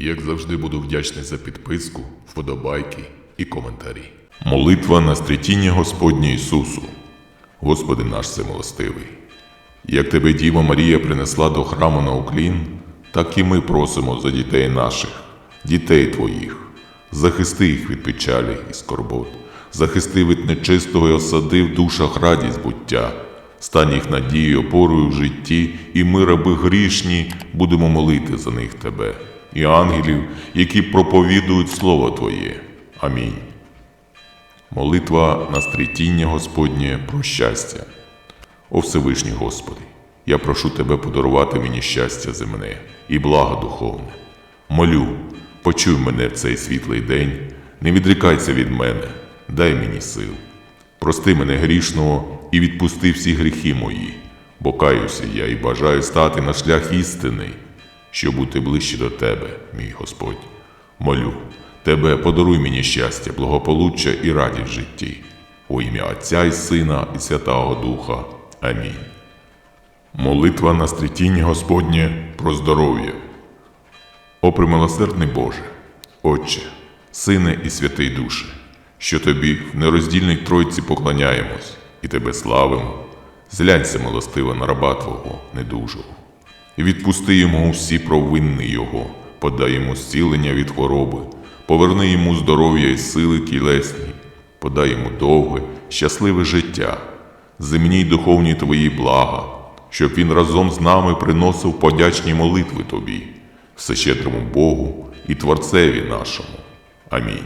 Як завжди буду вдячний за підписку, вподобайки і коментарі. Молитва на стрітіння Господнє Ісусу. Господи наш всемилостивий. Як тебе Діва Марія принесла до храму на уклін, так і ми просимо за дітей наших, дітей Твоїх. Захисти їх від печалі і скорбот, захисти від нечистого і осади в душах радість буття, стань їх надією, опорою в житті, і ми, раби грішні, будемо молити за них Тебе, і ангелів, які проповідують Слово Твоє. Амінь. Молитва на стрітіння Господнє про щастя. О Всевишній Господи, я прошу Тебе подарувати мені щастя земне і благо духовне. Молю, почуй мене в цей світлий день, не відрікайся від мене, дай мені сил. Прости мене грішного і відпусти всі гріхи мої, бо каюся я і бажаю стати на шлях істини, щоб бути ближче до Тебе, мій Господь. Молю, Тебе подаруй мені щастя, благополуччя і радість в житті. У ім'я Отця і Сина і Святого Духа. Амінь. Молитва на стрітіння Господнє про здоров'я. О примилосердний Боже, Отче, Сине і Святий Душе, що Тобі в нероздільній Тройці поклоняємось і Тебе славимо, зглянься милостиво на раба Твого недужого. І відпусти йому всі провинни Його, подай йому зцілення від хвороби, поверни йому здоров'я і сили тілесні, подай йому довге, щасливе життя, земні й духовні Твої блага, щоб він разом з нами приносив подячні молитви Тобі, всещедрому Богу і Творцеві нашому. Амінь.